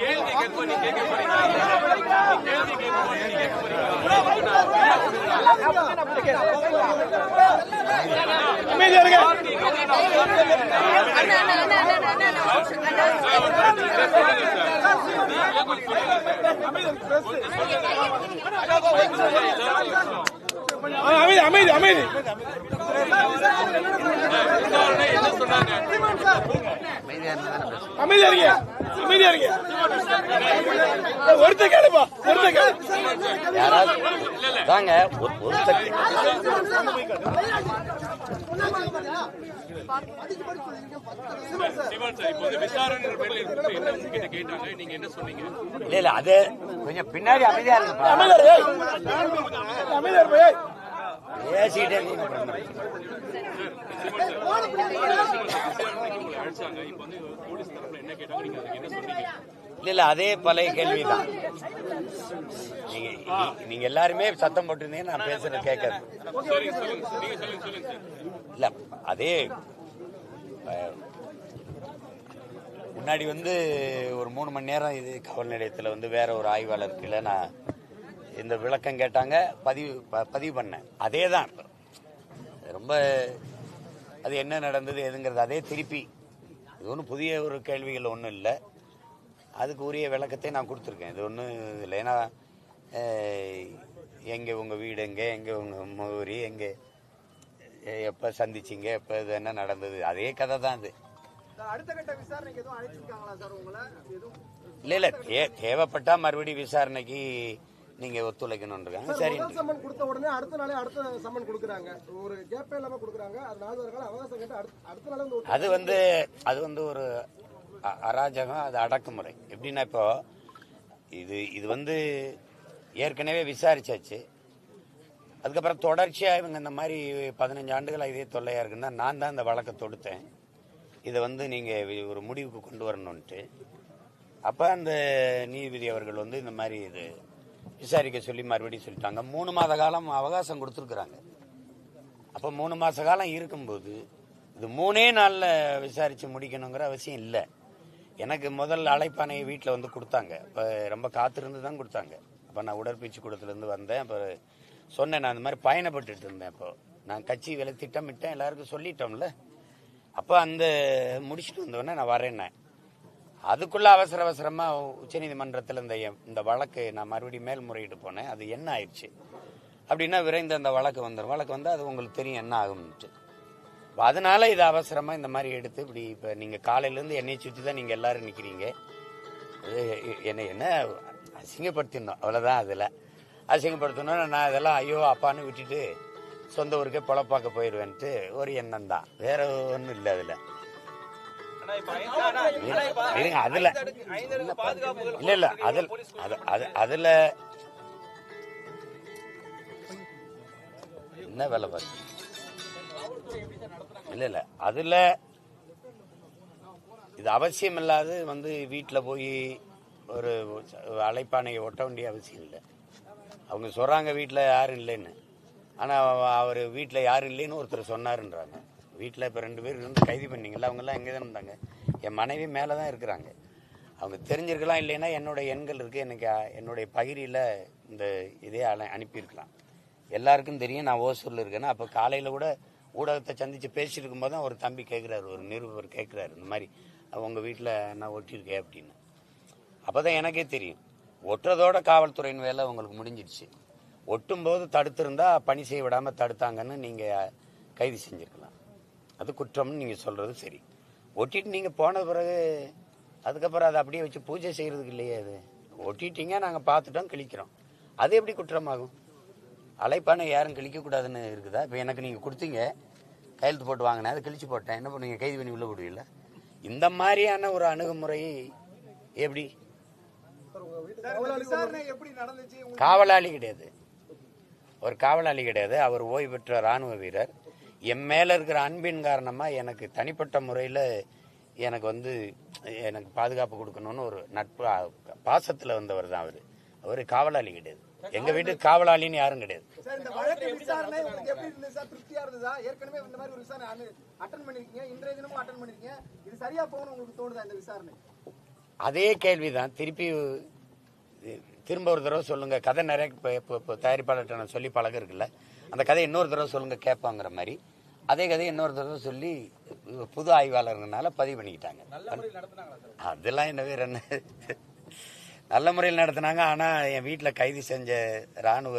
கேள்வி கேட்க நீ கேட்க போறீங்க I'm going to go to the hospital. அமைதி அமைதி அமைதி. அமைதியா இருங்க. அமைதியா இருங்க. ஒருத்த கேளுப்பா ஒருத்த கேளு. யாராவது தாங்க ஒரு ஒரு செகண்ட் சிவன் சார் இப்போ வந்து விசாரணை பேர்ல இருந்து என்ன உங்ககிட்ட கேட்டாங்க நீங்க என்ன சொன்னீங்க இல்ல இல்ல அது கொஞ்சம் பின்னாடி அமைதியா இருக்குப்பா அமைதியா இரு, ஏய். அமைதியா இருப்பா இல்ல அதே பழைய கேள்விதான். நீங்க நீங்க எல்லாருமே சத்தம் போட்டிருந்தீங்க நான் பேசுறது கேட்காது இல்ல அதே முன்னாடி வந்து ஒரு மூணு மணி நேரம் இது காவல் நிலையத்தில் வந்து வேற ஒரு ஆய்வாளர் கீழே நான் இந்த விளக்கம் கேட்டாங்க பதிவு பதிவு பண்ணேன் அதே தான். ரொம்ப அது என்ன நடந்தது எதுங்கிறது அதே திருப்பி. இது ஒன்றும் புதிய ஒரு கேள்விகள் ஒன்றும் இல்லை. அதுக்கு உரிய விளக்கத்தை நான் கொடுத்துருக்கேன். இது ஒன்றும் இல்லை ஏன்னா எங்கே உங்கள் வீடு எங்கே எங்கே உங்கள் முகவரி எங்கே எப்போ சந்திச்சிங்க எப்போ இது என்ன நடந்தது அதே கதை தான் இது இல்லை இல்லை தே தேவைப்பட்டா மறுபடியும் விசாரணைக்கு நீங்கள் ஒத்துழைக்கணுன்றாங்க சரி சம்மன் கொடுத்த உடனே அடுத்த நாளே அடுத்த சம்மன் கொடுக்குறாங்க. ஒரு கேப்பே இல்லாம கொடுக்குறாங்க. அது அது வந்து அது வந்து ஒரு அராஜகம் அது அடக்குமுறை. எப்படின்னா இப்போ இது இது வந்து ஏற்கனவே விசாரிச்சாச்சு. அதுக்கப்புறம் தொடர்ச்சியாக இவங்க இந்த மாதிரி பதினஞ்சு ஆண்டுகளாக இதே தொல்லையாக இருக்குன்னா நான் தான் இந்த வழக்கை தொடுத்தேன். இதை வந்து நீங்கள் ஒரு முடிவுக்கு கொண்டு வரணுன்ட்டு அப்போ அந்த நீதிபதி அவர்கள் வந்து இந்த மாதிரி இது விசாரிக்க சொல்லி மறுபடியும் சொல்லிட்டாங்க. மூணு மாத காலம் அவகாசம் கொடுத்துருக்குறாங்க. அப்போ மூணு மாத காலம் இருக்கும்போது இது மூணே நாளில் விசாரித்து முடிக்கணுங்கிற அவசியம் இல்லை. எனக்கு முதல் அழைப்பானையை வீட்டில் வந்து கொடுத்தாங்க. இப்போ ரொம்ப காத்திருந்து தான் கொடுத்தாங்க. அப்போ நான் உடற்பயிற்சி கூடத்துலேருந்து வந்தேன். அப்போ சொன்னேன் நான் இந்த மாதிரி பயணப்பட்டுட்டு இருந்தேன் இப்போ நான் கட்சி வேலை திட்டமிட்டேன் எல்லாருக்கும் சொல்லிட்டோம்ல. அப்போ அந்த முடிச்சுட்டு வந்தோடனே நான் வரேன்னேன். அதுக்குள்ள அவசர அவசரமா உச்சநீதிமன்றத்தில் இந்த இந்த வழக்கு நான் மறுபடியும் மேல்முறையீடு போனேன். அது என்ன ஆயிடுச்சு? அப்படின்னா விரைந்து அந்த வழக்கு வந்துடும் வழக்கு வந்தால் அது உங்களுக்கு தெரியும் என்ன ஆகும்னுட்டு. அதனால இது அவசரமா இந்த மாதிரி எடுத்து இப்படி இப்போ நீங்கள் காலையிலேருந்து என்னை சுற்றி தான் நீங்கள் எல்லாரும் நிற்கிறீங்க என்ன என்ன அசிங்கப்படுத்திடணும். அவ்வளோதான் அதில். அசிங்கப்படுத்தணும்னா நான் இதெல்லாம் ஐயோ அப்பான்னு விட்டுட்டு சொந்த ஊருக்கே பொழப்பாக்க போயிடுவேன்ட்டு ஒரு எண்ணம் தான். வேற ஒன்றும் இல்லை அதில். அதுல. இல்ல இல்ல அதுல அது அது அதுல. என்ன வேலை பார்த்து இல்ல இல்ல அதுல இது அவசியம் இல்லாது வந்து வீட்டில் போய் ஒரு அழைப்பானையை ஒட்ட வேண்டிய அவசியம் இல்லை. அவங்க சொல்றாங்க வீட்டில் யாரும் இல்லைன்னு. ஆனால் அவர் வீட்டில் யாரும் இல்லைன்னு ஒருத்தர் சொன்னாருன்றாங்க. வீட்டில் இப்போ ரெண்டு பேர் இருந்து கைது பண்ணீங்கல்ல அவங்கெல்லாம் எங்கே தான் இருந்தாங்க? என் மனைவி மேலே தான் இருக்கிறாங்க. அவங்க தெரிஞ்சிருக்கலாம் இல்லைன்னா என்னோட எண்கள் இருக்குது எனக்கு என்னுடைய பகிரியில் இந்த இதே அலை அனுப்பியிருக்கலாம். எல்லாருக்கும் தெரியும் நான் ஓசூரில் இருக்கேன்னா அப்போ காலையில் கூட ஊடகத்தை சந்தித்து பேசிட்டு இருக்கும்போது தான் ஒரு தம்பி கேட்குறாரு ஒரு நிருபர் கேட்குறாரு இந்த மாதிரி உங்கள் வீட்டில் நான் ஒட்டியிருக்கேன் அப்படின்னு. அப்போ தான் எனக்கே தெரியும். ஒட்டுறதோட காவல்துறையின் வேலை உங்களுக்கு முடிஞ்சிடுச்சு ஒட்டும்போது தடுத்திருந்தா பணி செய்ய விடாமல் தடுத்தாங்கன்னு நீங்கள் கைது செஞ்சுருக்கலாம். அது குற்றம்னு நீங்கள் சொல்கிறது சரி. ஒட்டிட்டு நீங்கள் போன பிறகு அதுக்கப்புறம் அதை அப்படியே வச்சு பூஜை செய்கிறதுக்கு இல்லையே அது? ஒட்டிட்டீங்க நாங்கள் பார்த்துட்டோம் கிழிக்கிறோம். அது எப்படி குற்றமாகும்? அழைப்பானை யாரும் கிழிக்கக்கூடாதுன்னு இருக்குதா? இப்போ எனக்கு நீங்கள் கொடுத்தீங்க கையெழுத்து போட்டு வாங்கினேன் அதை கிழிச்சு போட்டேன். என்ன பண்ணுவீங்க கைது பண்ணி உள்ள விடுவீங்களா இந்த மாதிரியான ஒரு அணுகுமுறை எப்படி? காவலாளி கிடையாது. ஒரு காவலாளி கிடையாது. அவர் ஓய்வு பெற்ற ராணுவ வீரர். என் மேல இருக்கிற அன்பின் காரணமா எனக்கு தனிப்பட்ட முறையில் எனக்கு வந்து எனக்கு பாதுகாப்பு கொடுக்கணும்னு ஒரு நட்பு பாசத்துல வந்தவர் தான் அவர். அவர் காவலாளி கிடையாது. எங்க வீட்டுக்கு காவலாளின்னு யாரும் கிடையாது. சார் இந்த வழக்கு விசாரணை உங்களுக்கு எப்படி இருந்தது சார்? திருப்தியா இருந்ததா? ஏற்கனவே இந்த மாதிரி ஒரு விசாரணை அட்டன் பண்ணிருக்கீங்க. இன்றைய தினமும் அட்டன் பண்ணிருக்கீங்க. இது சரியா போகணும் உங்களுக்கு தோணுதா இந்த விசாரணை? அதே கேள்விதான். திருப்பி திரும்ப ஒரு தடவை சொல்லுங்க. கதை நிறைய இப்ப- இப்ப- இப்ப தயாரிப்பாளர்கிட்ட நான் சொல்லி பழக இருக்குல்ல அந்த கதை இன்னொரு தடவை சொல்லுங்க கேட்பாங்கிற மாதிரி. அதே கதையை இன்னொரு தடவை சொல்லி புது ஆய்வாளர்னால பதிவு பண்ணிக்கிட்டாங்க. அதெல்லாம் என்ன வேற என்ன? நல்ல முறையில் நடத்தினாங்க. ஆனா என் வீட்டில் கைது செஞ்ச ராணுவ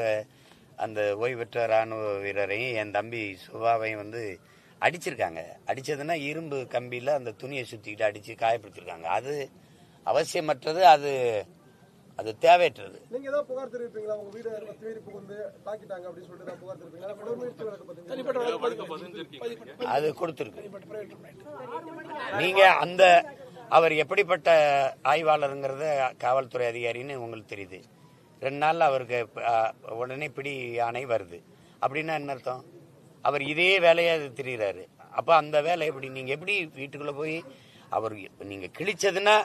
அந்த ஓய்வு பெற்ற ராணுவ வீரரையும் என் தம்பி சுபாவையும் வந்து அடிச்சிருக்காங்க. அடிச்சதுன்னா இரும்பு கம்பியில அந்த துணியை சுத்திக்கிட்டு அடிச்சு காயப்படுத்திருக்காங்க. அது அவசியமற்றது. அது அது தேவையற்றது. நீங்க ஏதாவது புகார் தெரிவிப்பீங்களா? உங்க வீடு பேர் புகுந்து தாக்கிட்டாங்க அப்படின்னு சொல்லிட்டு புகார் தெரிவிப்பீங்களா? அது கொடுத்துருக்கு. நீங்க அந்த அவர் எப்படிப்பட்ட ஆய்வாளருங்கிறத காவல்துறை அதிகாரின்னு உங்களுக்கு தெரியுது. ரெண்டு நாள்ல அவருக்கு உடனே பிடி ஆணை வருது. அப்படின்னா என்ன அர்த்தம்? அவர் இதே வேலையா தெரியுறாரு. அப்ப அந்த வேலை எப்படி? நீங்க எப்படி வீட்டுக்குள்ள போய் அவர் இப்ப நீங்க கிழிச்சதுன்னா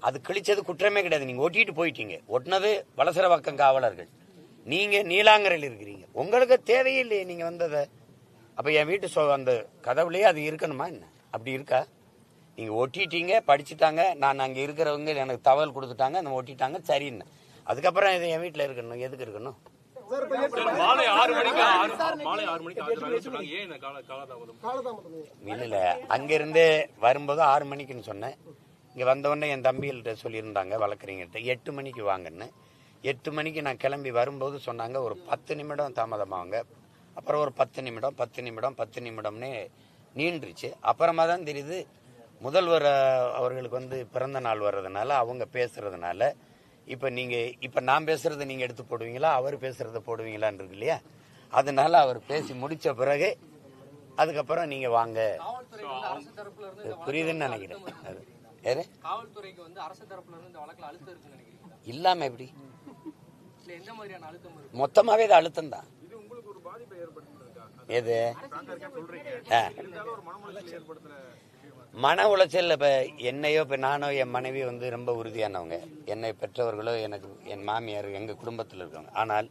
அது கிழிச்சது குற்றமே கிடையாது. நீங்க ஒட்டிட்டு போயிட்டீங்க. ஒட்டினது வலசரவாக்கம் காவலர்கள். நீங்க நீலாங்கரையில் இருக்கிறீங்க. உங்களுக்கு தேவையே இல்லையே நீங்க வந்ததை. அப்ப என் வீட்டு சொ அந்த கதவுலயே அது இருக்கணுமா என்ன? அப்படி இருக்கா? நீங்க ஒட்டிட்டீங்க படிச்சுட்டாங்க. நான் அங்க இருக்கிறவங்க எனக்கு தகவல் கொடுத்துட்டாங்க அந்த ஒட்டிட்டாங்க. சரின்னு அதுக்கப்புறம் இது என் வீட்டுல இருக்கணும். எதுக்கு இருக்கணும்? இல்ல. அங்கிருந்து வரும்போது ஆறு மணிக்குன்னு சொன்னேன். இங்க வந்த உடனே என் தம்பிகள்கிட்ட சொல்லியிருந்தாங்க வழக்கறிஞர்கிட்ட. எட்டு மணிக்கு வாங்கன்னு. எட்டு மணிக்கு நான் கிளம்பி வரும்போது சொன்னாங்க ஒரு பத்து நிமிடம் தாமதமாவாங்க அப்புறம் ஒரு பத்து நிமிடம் பத்து நிமிடம் பத்து நிமிடம்னே நீண்டுருச்சு. அப்புறமா தான் தெரியுது முதல்வர் அவர்களுக்கு வந்து பிறந்த நாள் வர்றதுனால அவங்க பேசுறதுனால இப்ப நீங்க இப்ப நான் பேசுறதை நீங்க எடுத்து போடுவீங்களா? அவர் பேசுறத போடுவீங்களான்னு இருக்கு இல்லையா? அதனால அவர் பேசி முடிச்ச பிறகு அதுக்கப்புறம் நீங்க வாங்க. புரியுதுன்னு நினைக்கிறேன். அது யாரு? காவல்துறைக்கு வந்து அரசு தரப்புல இருந்து இந்த வழக்குல அழுத்தம் இருக்குன்னு நினைக்கிறீங்களா? இல்லாம எப்படி? இல்ல எந்த மாதிரியான அழுத்தம் இருக்கு? மொத்தமாவே இது அழுத்தம் தான். எது? ஆ. மன உளைச்சல் இப்ப என்னையோ இப்ப நானோ என் மனைவி வந்து ரொம்ப உறுதியானவங்க. என்னை பெற்றவர்களோ எனக்கு என் மாமியார் எங்க குடும்பத்தில் இருக்கவங்க. ஆனால்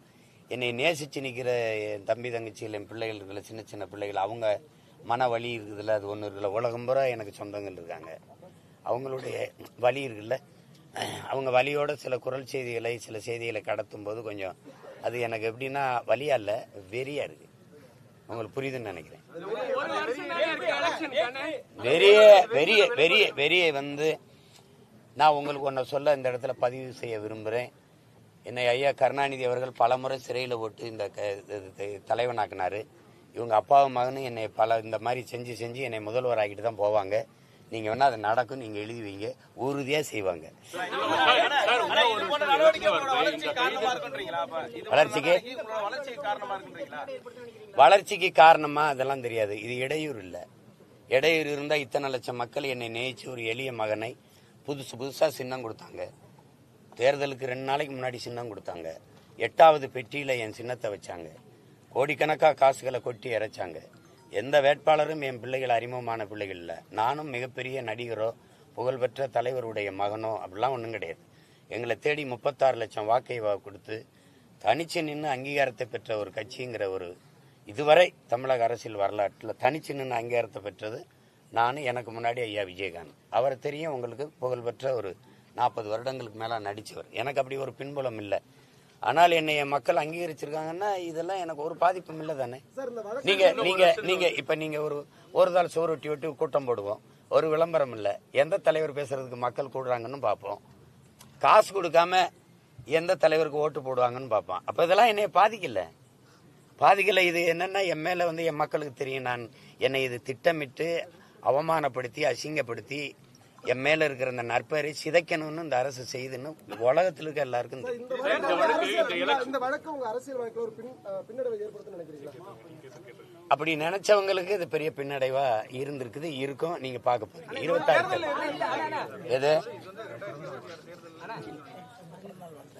என்னை நேசிச்சு நிக்கிற என் தம்பி தங்கச்சிகள் என் பிள்ளைகள் இருக்குல்ல சின்ன சின்ன பிள்ளைகள் அவங்க மன வலி இருக்குதுல்ல அது ஒன்று இருக்குல்ல உலகம் பூரா எனக்கு சொந்தங்கள் இருக்காங்க. அவங்களுடைய வழி இருக்குல்ல? அவங்க வழியோட சில குரல் செய்திகளை சில செய்திகளை கடத்தும் போது கொஞ்சம் அது எனக்கு எப்படின்னா வழியா இல்ல வெறியா இருக்கு. உங்களுக்கு புரியுதுன்னு நினைக்கிறேன். வெறிய வெறிய வெறிய வெறிய வந்து நான் உங்களுக்கு ஒன்றை சொல்ல இந்த இடத்துல பதிவு செய்ய விரும்புகிறேன் என்னை ஐயா கருணாநிதி அவர்கள் பலமுறை சிறையில் போட்டு இந்த க- தலைவனாக்குனாரு. இவங்க அப்பாவும் மகனும் என்னை பல இந்த மாதிரி செஞ்சு செஞ்சு என்னை முதல்வர் ஆகிட்டு தான் போவாங்க. நீங்கள் வேணா அது நடக்கும் நீங்கள் எழுதி வைங்க. உறுதியாக செய்வாங்க. வளர்ச்சிக்கு? வளர்ச்சிக்கு காரணமா? அதெல்லாம் தெரியாது. இது இடையூறு இல்ல. இடையூறு இருந்தா இத்தனை லட்சம் மக்கள் என்னை நேசிச்சு ஒரு எளிய மகனை புதுசு புதுசா சின்னம் கொடுத்தாங்க. தேர்தலுக்கு ரெண்டு நாளைக்கு முன்னாடி சின்னம் கொடுத்தாங்க. எட்டாவது பெட்டியில என் சின்னத்தை வச்சாங்க. கோடிக்கணக்கா காசுகளை கொட்டி இறைச்சாங்க. எந்த வேட்பாளரும் என் பிள்ளைகள் அறிமுகமான பிள்ளைகள் இல்லை. நானும் மிகப்பெரிய நடிகரோ புகழ்பெற்ற தலைவருடைய மகனோ அப்படிலாம் ஒன்றும் கிடையாது. எங்களை தேடி முப்பத்தாறு லட்சம் வாக்கை வா- கொடுத்து தனிச்சு நின்று அங்கீகாரத்தை பெற்ற ஒரு கட்சிங்கிற ஒரு இதுவரை தமிழக அரசியல் வரலாற்றில் தனிச்சு நின்று அங்கீகாரத்தை பெற்றது நான் எனக்கு முன்னாடி ஐயா விஜயகாந்த். அவரை தெரியும் உங்களுக்கு புகழ்பெற்ற ஒரு நாற்பது வருடங்களுக்கு மேலே நடித்தவர் எனக்கு அப்படி ஒரு பின்புலம் இல்லை. ஆனால் என்னை என் மக்கள் அங்கீகரிச்சிருக்காங்கன்னா இதெல்லாம் எனக்கு ஒரு பாதிப்பும் இல்லை தானே? நீங்க நீங்க நீங்க இப்ப நீங்க ஒரு ஒரு தாள் சோறு ஒட்டி ஒட்டி கூட்டம் போடுவோம். ஒரு விளம்பரம் இல்ல. எந்த தலைவர் பேசுறதுக்கு மக்கள் கூடுறாங்கன்னு பார்ப்போம். காசு கொடுக்காம எந்த தலைவருக்கு ஓட்டு போடுவாங்கன்னு பார்ப்போம். அப்ப இதெல்லாம் என்னைய பாதிக்கல. பாதிக்கல இது என்னன்னா என் மேல வந்து என் மக்களுக்கு தெரியும். நான் என்னை இது திட்டமிட்டு அவமானப்படுத்தி அசிங்கப்படுத்தி என் மேல இருக்கிற இந்த நற்பெயரை சிதைக்கணும்னு இந்த அரசு செய்துன்னு உலகத்தில் இருக்க எல்லாருக்கும் தெரியும். இந்த வழக்கு அரசியல் இந்த வழக்கு உங்க அரசியல் வாழ்க்கையில ஒரு பின் அஹ், பின்னடைவை ஏற்படுத்தும் நினைக்கிறீங்களா? அப்படி நினைச்சவங்களுக்கு இது பெரிய பின்னடைவா இருந்திருக்குது இருக்கும். நீங்க பார்க்க போறீங்க. இருபத்தாறு எது?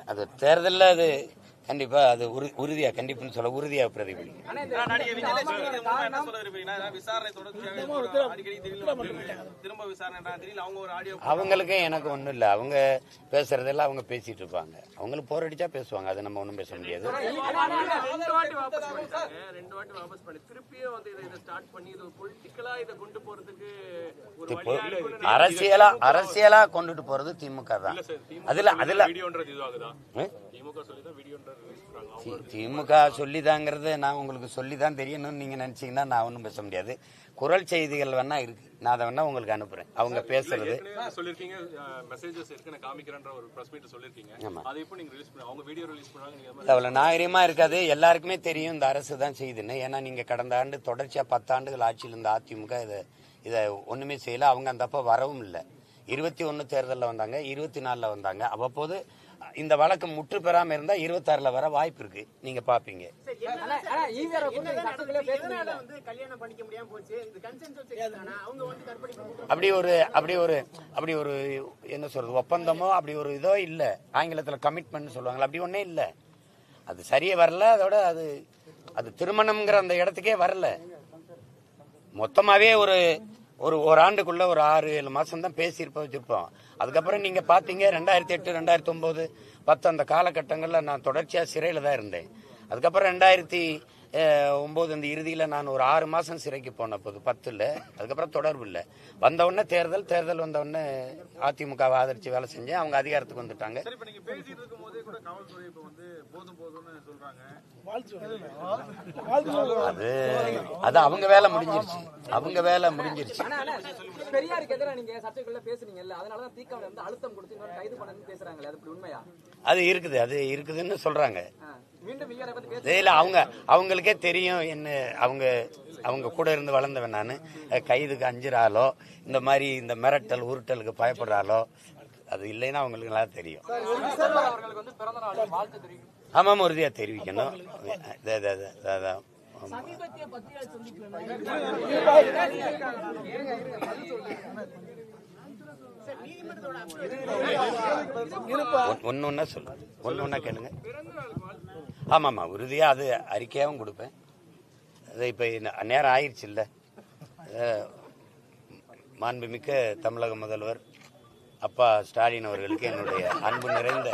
அது தேர்தல்ல அது கண்டிப்பா அது உறு- உறுதியா கண்டிப்புன்னு சொல்ல உறுதியா பிரதிபலிக்கும் அவங்களுக்கு எனக்கு ஒண்ணும் இல்ல. அவங்க பேசுறதெல்லாம் அவங்க பேசிட்டு இருப்பாங்க. அவங்களுக்கு போர் அடிச்சா பேசுவாங்க. அது நம்ம ஒண்ணும் பேச முடியாது. அரசியலா அரசியலா கொண்டுட்டு போறது திமுக தான். அதுல அதுல வீடியோன்றது இதுவாகுதா ம்? திமுக சொல்லி தான் திமுக சொல்லிதாங்கிறது நான் உங்களுக்கு சொல்லிதான் தெரியணும்னு நீங்க நினைச்சீங்கன்னா நான் ஒன்றும் பேச முடியாது. குரல் செய்திகள் வேணா இருக்கு. நான் அதை வேணா உங்களுக்கு அனுப்புறேன். அவங்க பேசுறது. சொல்லிருக்கீங்க மெசேஜஸ் இருக்கு நான் காமிக்கிறேன்ற ஒரு பிரஸ் மீட் சொல்லிருக்கீங்க ஆமா. அதை இப்போ நீங்க ரிலீஸ் பண்ணி அவங்க வீடியோ ரிலீஸ் பண்ணாங்க நீங்க இல்ல, அவ்வளவு நாகரிகமா இருக்காது. எல்லாருக்குமே தெரியும் இந்த அரசு தான் செய்யுதுன்னு. ஏன்னா நீங்க கடந்த ஆண்டு தொடர்ச்சியா பத்தாண்டுகள் ஆட்சியில் இருந்த அதிமுக இதை இதை ஒண்ணுமே செய்யல. அவங்க அந்த அப்ப வரவும் இல்லை. இருபத்தி ஒன்னு தேர்தலில் வந்தாங்க இருபத்தி நாலுல வந்தாங்க. அவ்வப்போது இந்த வழக்கு முற்று பெறாம இருந்தா இருபத்தாறுல வர வாய்ப்பு இருக்கு. நீங்க பாப்பீங்க. வந்து கல்யாணம் பண்ணிக்க முடியாம போச்சு. இது கன்சென்சஸ் அவங்க வந்து கற்பழிப்பு அப்படி ஒரு அப்படி ஒரு அப்படி ஒரு என்ன சொல்றது ஒப்பந்தமோ அப்படி ஒரு இதோ இல்ல. ஆங்கிலத்துல கமிட்மெண்ட் சொல்லுவாங்கல்ல அப்படி ஒண்ணே இல்ல. அது சரியே வரல அதோட அது அது திருமணம்ங்கிற அந்த இடத்துக்கே வரல. மொத்தமாவே ஒரு ஒரு ஒரு ஆண்டுக்குள்ள ஒரு ஆறு ஏழு மாசம் தான் பேசியிருப்போம் வச்சிருப்போம். அதுக்கப்புறம் நீங்க பாத்தீங்க ரெண்டாயிரத்தி எட்டு ரெண்டாயிரத்தி ஒன்பது பத்து அந்த காலகட்டங்கள்ல நான் தொடர்ச்சியா சிறையில தான் இருந்தேன். அதுக்கப்புறம் ரெண்டாயிரத்தி அஹ், ஒன்பது அந்த இறுதியில நான் ஒரு ஆறு மாசம் சிறைக்கு போன போது பத்துல அதுக்கப்புறம் தொடர்பு இல்லை. வந்த உடனே தேர்தல் தேர்தல் வந்த உடனே அதிமுகவை ஆதரிச்சு வேலை செஞ்சேன். அவங்க அதிகாரத்துக்கு வந்துட்டாங்க. இப்ப நீங்க பேசிட்டு இருக்கும் போதே கூட காவல்துறை இப்ப வந்து போதும் போதும்னு சொல்றாங்க. வாழ்த்து சொல்லுங்க. வாழ்த்து சொல்லுங்க. அது அது அவங்க வேலை முடிஞ்சிருச்சு. அவங்க வேலை முடிஞ்சிருச்சு. அது இப்படி உண்மையா? அது இருக்குது அது இருக்குதுன்னு சொல்றாங்க. இல்ல அவங்க அவங்களுக்கே தெரியும் என்ன அவங்க அவங்க கூட இருந்து வளர்ந்தவன் நான். கைதுக்கு அஞ்சுறாலோ இந்த மாதிரி இந்த மிரட்டல் உருட்டலுக்கு பயப்படுறாலோ அது இல்லைன்னா அவங்களுக்கு நல்லா தெரியும். ஆமாம் உறுதியா தெரிவிக்கணும். இது- இது- இது- இது- அதான். ஆமா. ஒன்- ஒண்ணு ஒண்ணா சொல்லு ஒண்ணா கேளுங்க. ஆமாம்மா உறுதியா அது அறிக்கையாகவும் கொடுப்பேன். அது இப்போ நேரம் ஆயிடுச்சு இல்லை மாண்புமிக்க தமிழக முதல்வர் அப்பா ஸ்டாலின் அவர்களுக்கு என்னுடைய அன்பு நிறைந்த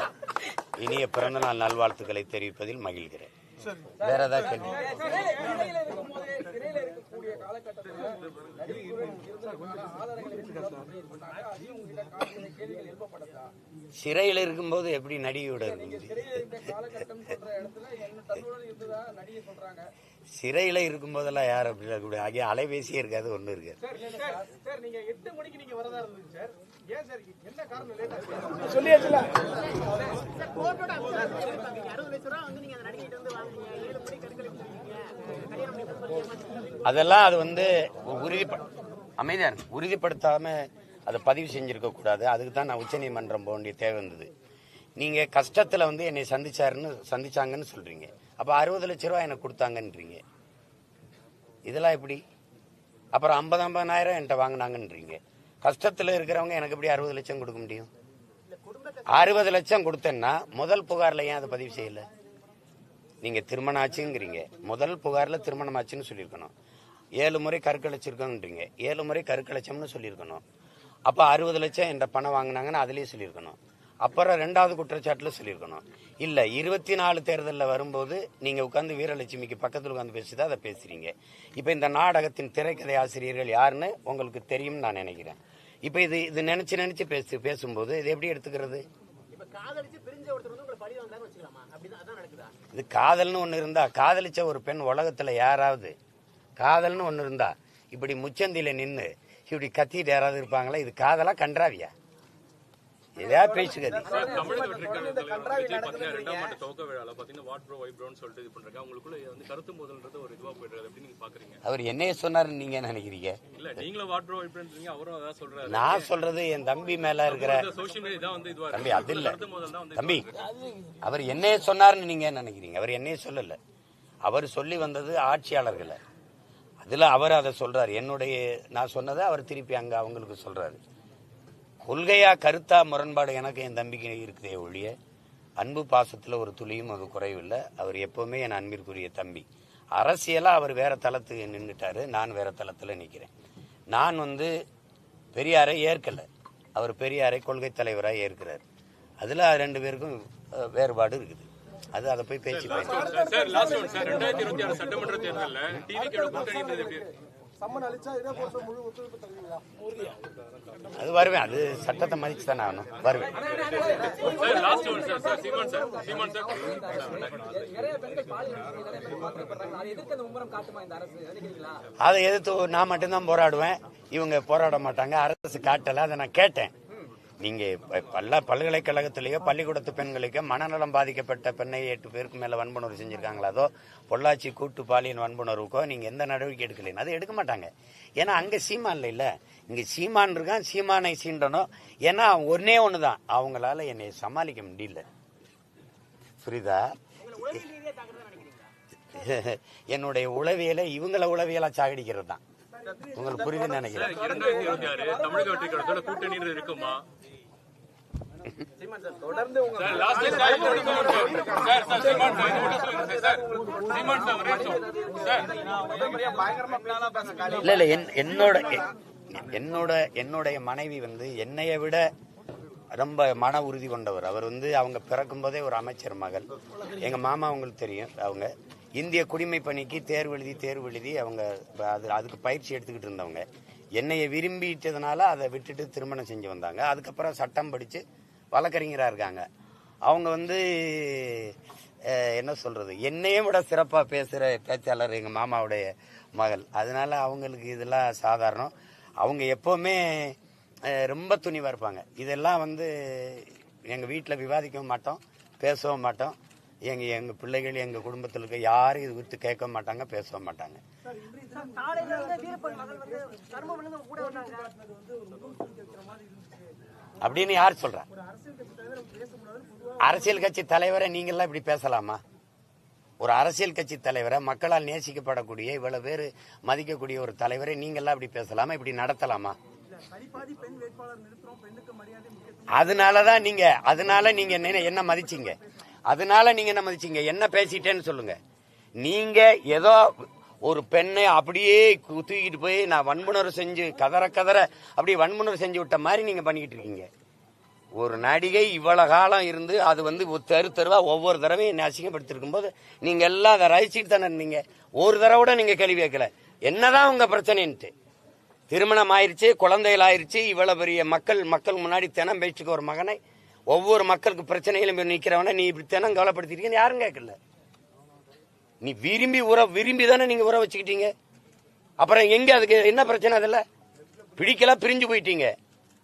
இனிய பிறந்தநாள் நல்வாழ்த்துக்களை தெரிவிப்பதில் மகிழ்கிறேன். வேற ஏதாவது கேள்வி? சிறையில இருக்கும்போது எப்படி நடிகையோட இருக்க முடியும் சிறையில சிறையில் இருக்கும்போதெல்லாம் யார் அப்படி? இருக்கக்கூடிய ஆகிய அலைபேசியே இருக்காது ஒன்றும் இருக்காது. இருந்தது சொல்லியாச்சுல. ரூபா அதெல்லாம் அது வந்து உறுதி அமைதியா இருக்கு. உறுதிப்படுத்தாம அதை பதிவு செஞ்சிருக்க கூடாது. அதுக்கு தான் நான் உச்சநீதிமன்றம் போக வேண்டிய தேவை வந்தது. நீங்க கஷ்டத்துல வந்து என்னை சந்திச்சாருன்னு சந்திச்சாங்கன்னு சொல்றீங்க. அப்ப அறுபது லட்ச ரூபாய் எனக்கு கொடுத்தாங்கன்றீங்க. இதெல்லாம் எப்படி? அப்புறம் ஐம்பது ஐம்பதாயிரம் என்கிட்ட வாங்கினாங்கன்றீங்க. கஷ்டத்தில் இருக்கிறவங்க எனக்கு எப்படி அறுபது லட்சம் கொடுக்க முடியும்? அறுபது லட்சம் கொடுத்தேன்னா முதல் புகாரில் ஏன் அதை பதிவு செய்யல? நீங்கள் திருமணம் ஆச்சுங்கிறீங்க. முதல் புகாரில் திருமணம் ஆச்சுன்னு சொல்லியிருக்கணும். ஏழு முறை கருக்கலைச்சிருக்கோன்றீங்க ஏழு முறை கருக்கலைச்சம்னு சொல்லியிருக்கணும். அப்போ அறுபது லட்சம் என்ற பணம் வாங்கினாங்கன்னு அதுலேயே சொல்லியிருக்கணும். அப்புறம் ரெண்டாவது குற்றச்சாட்டில் சொல்லியிருக்கணும். இல்லை இருபத்தி நாலு தேர்தலில் வரும்போது நீங்கள் உட்காந்து வீரலட்சுமிக்கு பக்கத்தில் உட்காந்து பேசிதான் அதை பேசுகிறீங்க இப்போ இந்த நாடகத்தின் திரைக்கதை ஆசிரியர்கள் யாருன்னு உங்களுக்கு தெரியும்னு நான் நினைக்கிறேன். இப்ப இது இது நினைச்சு நினைச்சு பேசு பேசும்போது இது எப்படி எடுத்துக்கிறது? இது காதல்னு ஒண்ணு இருந்தா காதலிச்ச ஒரு பெண் உலகத்துல யாராவது காதல்னு ஒண்ணு இருந்தா இப்படி முச்சந்தில நின்னு இப்படி கத்திட்டு யாராவது இருப்பாங்களா? இது காதலா கன்றாவியா? எதையா பேசுகிறது அவர் என்னைய சொன்னாருன்னு நீங்க நினைக்கிறீங்க? நான் சொல்றது என் தம்பி மேல இருக்கிற சோஷியல் மீடியா தான் வந்து இதுவா தம்பி அது இல்ல. தம்பி அவர் என்னைய சொன்னாருன்னு நீங்க நினைக்கிறீங்க? அவர் என்னைய சொல்லல. அவர் சொல்லி வந்தது ஆட்சியாளர்களை. அதுல அவர் அதை சொல்றாரு. என்னுடைய நான் சொன்னதை அவர் திருப்பி அங்க அவங்களுக்கு சொல்றாரு. கொள்கையா கருத்தா முரண்பாடு எனக்கு என் தம்பிக்கு இருக்குதே ஒழிய அன்பு பாசத்துல ஒரு துளியும் அது குறைவில்லை. அவர் எப்பவுமே என் அன்பிற்குரிய தம்பி. அரசியலா அவர் வேற தளத்துக்கு நின்றுட்டாரு நான் வேற தளத்துல நிக்கிறேன். நான் வந்து பெரியாரை ஏற்கல. அவர் பெரியாரை கொள்கை தலைவராக ஏற்கிறார். அதுல ரெண்டு பேருக்கும் வேறுபாடு இருக்குது. அது அதை போய் பேச்சு சம்மன் அளிச்சா இதே முழு ஒத்துழைப்பு தருவீங்களா? அது வருவேன். அது சட்டத்தை மதிச்சு தானே ஆகணும். வருவேன். அதை எதிர்த்து நான் மட்டும்தான் போராடுவேன். இவங்க போராட மாட்டாங்க. அரசு காட்டல. அதை நான் கேட்டேன். நீங்க பல்ல பல்கலைக்கழகத்திலேயோ பள்ளிக்கூடத்து பெண்களுக்கோ மனநலம் பாதிக்கப்பட்ட பெண்ணை எட்டு பேருக்கு மேல வன்புணர்வு செஞ்சுருக்காங்களா? அதோ பொள்ளாச்சி கூட்டு பாலியல் வன்புணர்வுக்கோ நீங்க எந்த நடவடிக்கை எடுக்கலைன்னு. அதை எடுக்க மாட்டாங்க. ஏன்னா அங்க சீமான் இல்ல. இங்க சீமான் இருக்கான் சீமானை சீண்டனும் ஏன்னா ஒன்னே ஒண்ணுதான். அவங்களால என்னை சமாளிக்க முடியல. புரியுதா? என்னுடைய உளவியலை இவங்கள உளவியலா சாகடிக்கிறது தான் உங்களுக்கு புரியுதுன்னு நினைக்கிறேன் இரண்டாயிரத்தி இருபத்தி ஆறு தமிழக வெற்றி கழகத்தோட கூட்டணின்றது இருக்குமா தொடர்ந்து இல்ல இல்ல என்- என்னோட என்னோட என்னுடைய மனைவி வந்து என்னைய விட ரொம்ப மன உறுதி கொண்டவர். அவர் வந்து அவங்க பிறக்கும் போதே ஒரு அமைச்சர் மகள். எங்க மாமா அவங்களுக்கு தெரியும் அவங்க. இந்திய குடிமை பணிக்கு தேர்வு எழுதி தேர்வு எழுதி அவங்க அது அதுக்கு பயிற்சி எடுத்துக்கிட்டு இருந்தவங்க. என்னைய விரும்பிட்டதுனால அதை விட்டுட்டு திருமணம் செஞ்சு வந்தாங்க. அதுக்கப்புறம் சட்டம் படிச்சு வழக்கறிஞரா இருக்காங்க. அவங்க வந்து என்ன சொல்றது? என்னையே விட சிறப்பா பேசுற பேச்சாளர் எங்க மாமாவுடைய மகள். அதனால அவங்களுக்கு இதெல்லாம் சாதாரணம். அவங்க எப்பவுமே ரொம்ப துணிவா இருப்பாங்க. இதெல்லாம் வந்து எங்க வீட்டில் விவாதிக்கவும் மாட்டோம் பேசவும் மாட்டோம். எங்க எங்க பிள்ளைகள் எங்க குடும்பத்தில் இருக்க யாரும் இது குறித்து கேட்க மாட்டாங்க பேசவும் மாட்டாங்க. காலையில வந்து வீரப்பன் மகள் வந்து கர்மம் பண்ணி கூட வந்தாங்க அப்படின்னு யார் சொல்றா அரசியல் கட்சி தலைவரை நீங்கெல்லாம் இப்படி பேசலாமா? ஒரு அரசியல் கட்சி தலைவரை மக்களால் நேசிக்கப்படக்கூடிய இவ்வளவு பேர் மதிக்கக்கூடிய ஒரு தலைவரை நீங்கெல்லாம் இப்படி பேசலாமா? இப்படி நடத்தலாமா? அதனாலதான் நீங்க அதனால நீங்க என்ன என்ன மதிச்சீங்க? அதனால நீங்க என்ன மதிச்சீங்க? என்ன பேசிட்டேன்னு சொல்லுங்க. நீங்க ஏதோ ஒரு பெண்ணை அப்படியே கு- தூக்கிட்டு போய் நான் வன்புணர்வு செஞ்சு கதற கதற அப்படியே வன்புணர்வு செஞ்சு விட்ட மாதிரி நீங்க பண்ணிக்கிட்டு இருக்கீங்க. ஒரு நடிகை இவ்வளவு காலம் இருந்து அது வந்து ஒரு தெரு தெருவா ஒவ்வொரு தடவையும் என்னை அசிங்கப்படுத்திருக்கும் போது நீங்க எல்லாம் அதை ரசிச்சுட்டு தானே இருந்தீங்க. ஒரு தடவை கூட நீங்க கேள்வி கேட்கல. என்னதான் உங்க பிரச்சனைன்ட்டு. திருமணம் ஆயிருச்சு குழந்தைகள் ஆயிருச்சு இவ்வளவு பெரிய மக்கள் மக்கள் முன்னாடி தினம் பேச்சுக்கு ஒரு மகனை ஒவ்வொரு மக்களுக்கு பிரச்சனையிலும் போய் நிக்கிறவன நீ இப்படி தினம் கவலைப்படுத்திருக்கீங்கன்னு யாரும் கேட்கல. நீ விரும்பி உற விரும்பி தானே நீங்க உற வச்சுக்கிட்டீங்க. அப்புறம் எங்க அதுக்கு என்ன பிரச்சனை அதில்? பிடிக்கல பிரிஞ்சு போயிட்டீங்க.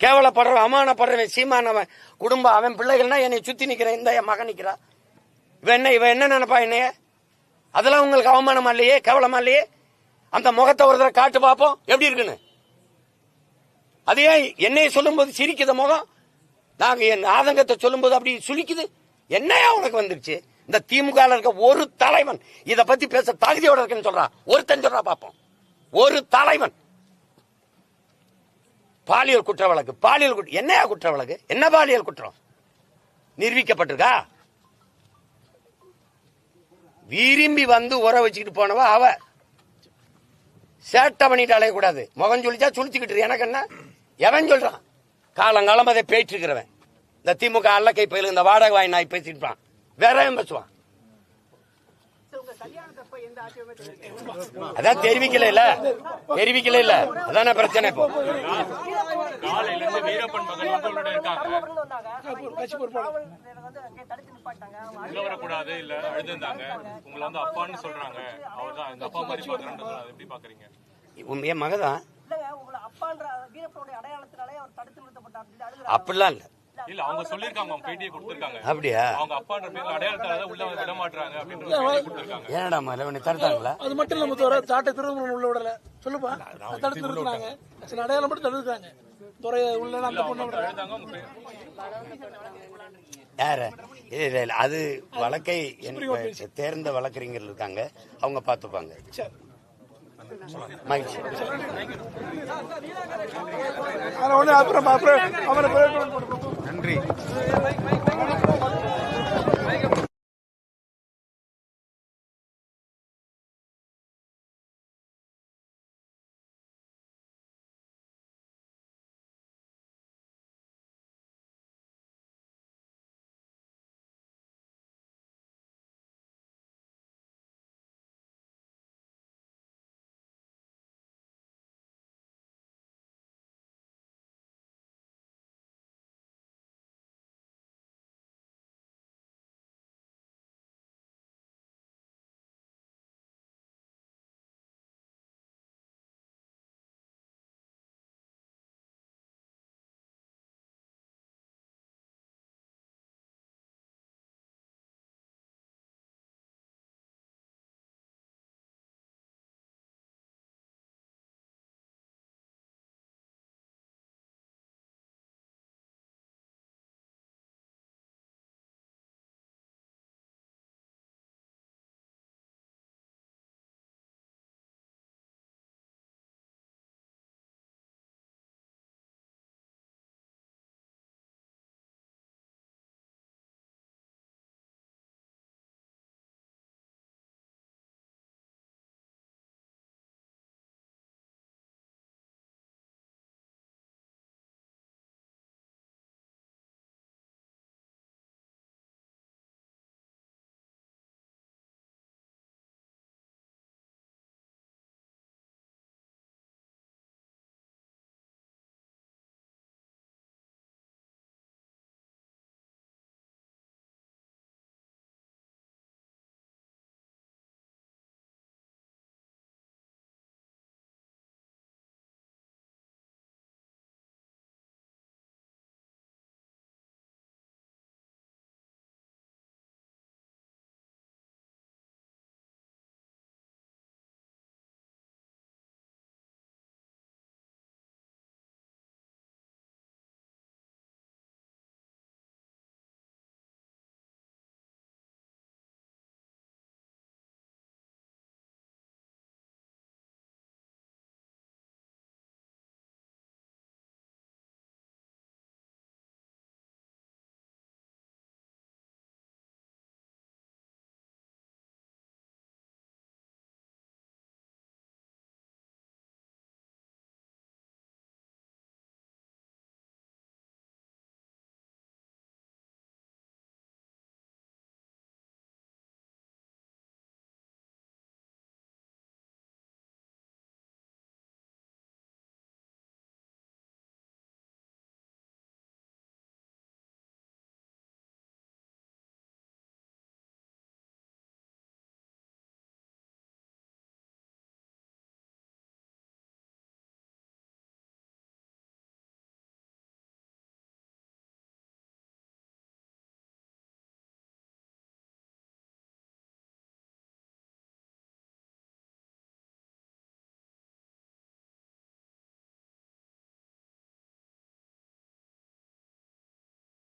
கேவலப்படுற அவமானப்படுறவன் சீமானவன் குடும்பம் அவன் பிள்ளைகள்னா என்னை சுத்தி நிக்கிறேன் இந்த என் மகன் நிக்கிறா. இவன் என்ன இவன் என்ன நினைப்பா என்னைய? அதெல்லாம் உங்களுக்கு அவமானமா இல்லையே கேவலமா இல்லையே? அந்த முகத்தை ஒரு தடவை காட்டு பார்ப்போம் எப்படி இருக்குன்னு? அது ஏன் என்னைய சொல்லும்போது சிரிக்குது முகம்? நாங்க என் ஆதங்கத்தை சொல்லும்போது அப்படி சுழிக்குது என்னையா உனக்கு வந்துருச்சு? இந்த திமுக இருக்க ஒரு தலைவன் இதை பத்தி பேச தகுதியோட இருக்குன்னு சொல்றான் ஒருத்தன் சொல்றா பார்ப்போம் ஒரு தலைவன். பாலியல் குற்ற வழக்கு பாலியல் குற்ற என்னையா குற்ற வழக்கு என்ன பாலியல் குற்றம்? நிரூபிக்கப்பட்டிருக்கா? விரும்பி வந்து உற வச்சுக்கிட்டு போனவ அவ. சேட்டை பண்ணிட்டு அலையக்கூடாது. முகம் சொல்லிச்சா சுழிச்சுக்கிட்டு எனக்கு என்ன? எவன் சொல்றான்? காலங்காலம் அதை பேச்சிருக்கிறவன் இந்த திமுக அல்லக்கை பயிலு இந்த வாடகை வாய் நாய் பேசிட்டு வேற பேசுவான் சரி, உங்க கல்யாணத்தப்ப எந்த ஆட்சியுமே தெரிவிக்கல. அதான் தெரிவிக்கல இல்ல. தெரிவிக்கல இல்ல. அதான பிரச்சனை இப்போ. என் மகதான். அப்படிலாம் இல்ல. இல்ல, அவங்க சொல்லிருக்காங்க அவங்க பேட்டியை கொடுத்திருக்காங்க. அப்படியா? அவங்க அப்பான்ற பேர்ல அடையாளத்தால உள்ள விட மாட்டாங்க ஏனடா முதல்ல உன்னை தடுத்தாங்களா? அது மட்டும் இல்ல முத்துவர சாட்டை திரும்ப உள்ள விடல. சொல்லுப்பா தடுத்து நிறுத்தினாங்க சரி அடையாளம் மட்டும் தடுத்துட்டாங்க. துறை உள்ள அந்த பொண்ணை யாரு? இல்ல, இல்ல, இல்ல. அது வழக்கை என் தேர்ந்த வழக்கறிஞர்கள் இருக்காங்க அவங்க பார்த்துப்பாங்க. சரி. மகிழ்ச்சி. அப்புறம் அப்புறம் அவரை பிரயோஜனம் போட்டு நன்றி